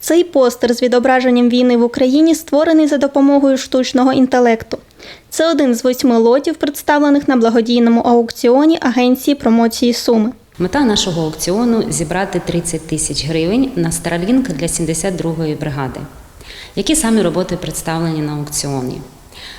Цей постер з відображенням війни в Україні створений за допомогою штучного інтелекту. Це один з восьми лотів, представлених на благодійному аукціоні Агенції промоції Суми. Мета нашого аукціону зібрати 30 тисяч гривень на Starlink для 72-ї бригади. Які самі роботи представлені на аукціоні?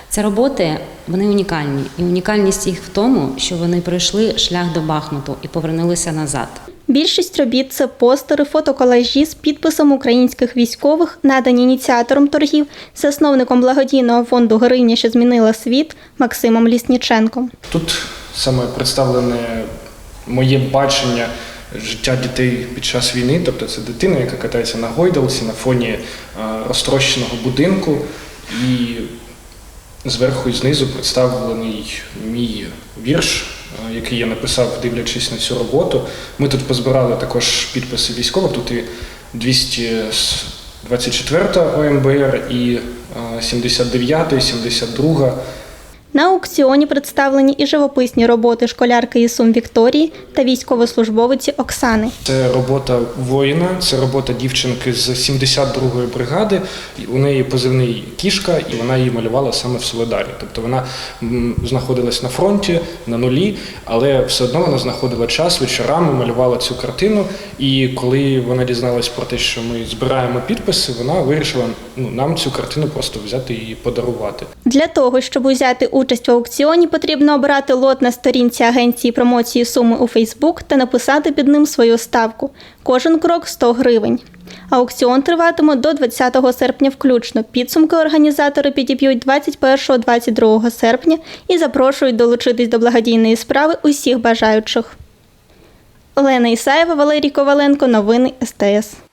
Це роботи вони унікальні, і унікальність їх в тому, що вони пройшли шлях до Бахмуту і повернулися назад. Більшість робіт це постери, фотоколажі з підписом українських військових, надані ініціатором торгів, засновником благодійного фонду Героїня, що змінила світ Максимом Лісніченком. Тут саме представлене моє бачення життя дітей під час війни. Тобто це дитина, яка катається на гойдалці на фоні е, розтрощеного будинку, і зверху і знизу представлений мій вірш, який я написав, дивлячись на цю роботу. Ми тут позбирали також підписи військових. Тут і 224 ОМБР, і е, 79, 72. На аукціоні представлені і живописні роботи школярки із Сум Вікторії та військовослужбовиці Оксани. Це робота воїна, це робота дівчинки з 72-ї бригади. У неї позивний кішка, і вона її малювала саме в Солидарі. Тобто вона знаходилась на фронті на нулі, але все одно вона знаходила час вечорами, малювала цю картину. І коли вона дізналась про те, що ми збираємо підписи, вона вирішила ну, нам цю картину просто взяти і подарувати. Для того, щоб взяти участь в аукціоні, потрібно обрати лот на сторінці агенції промоції суми у Фейсбук та написати під ним свою ставку. Кожен крок 100 гривень. Аукціон триватиме до 20 серпня включно. Підсумки організатори підіб'ють 21-22 серпня і запрошують долучитись до благодійної справи усіх бажаючих. Олена Ісаєва, Валерій Коваленко. Новини СТС.